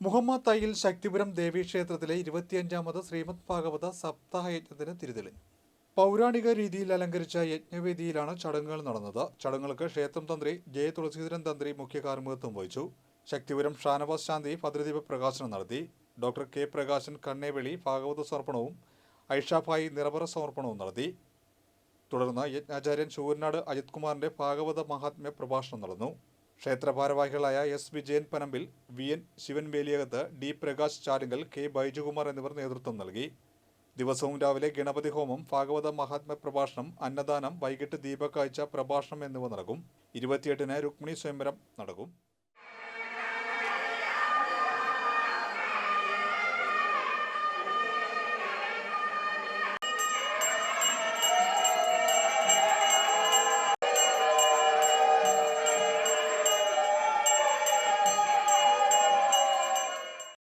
മുഹമ്മദ് തയ്യിൽ ശക്തിപുരം ദേവീക്ഷേത്രത്തിലെ ഇരുപത്തിയഞ്ചാമത് ശ്രീമദ് ഭാഗവത സപ്താഹ യജ്ഞത്തിന് തിരുതെളിഞ്ഞു പൗരാണിക രീതിയിൽ അലങ്കരിച്ച യജ്ഞവേദിയിലാണ് ചടങ്ങുകൾ നടന്നത്. ചടങ്ങുകൾക്ക് ക്ഷേത്രം തന്ത്രി ജയ തുളസീധരൻ തന്ത്രി മുഖ്യ കാർമ്മികത്വം വഹിച്ചു. ശക്തിപുരം ഷാനവാസ് ശാന്തി ഭദ്രദീപ പ്രകാശനം നടത്തി. ഡോക്ടർ കെ പ്രകാശൻ കണ്ണേവെളി ഭാഗവത സമർപ്പണവും ഐഷാഭായി നിറവറ സമർപ്പണവും നടത്തി. തുടർന്ന് യജ്ഞാചാര്യൻ ശൂരനാട് അജിത് കുമാറിന്റെ ഭാഗവത മഹാത്മ്യ പ്രഭാഷണം നടന്നു. ക്ഷേത്ര ഭാരവാഹികളായ S Vijayan Panambil V N Shivan Veliyakath D Prakash Charunkal K Baijukumar എന്നിവർ നേതൃത്വം നൽകി. ദിവസവും രാവിലെ ഗണപതി ഹോമം ഭാഗവത മഹാത്മ പ്രഭാഷണം അന്നദാനം വൈകിട്ട് ദീപക്കാഴ്ച പ്രഭാഷണം എന്നിവ നടക്കും. ഇരുപത്തിയെട്ടിന് രുക്മിണി സ്വയംവരം നടക്കും.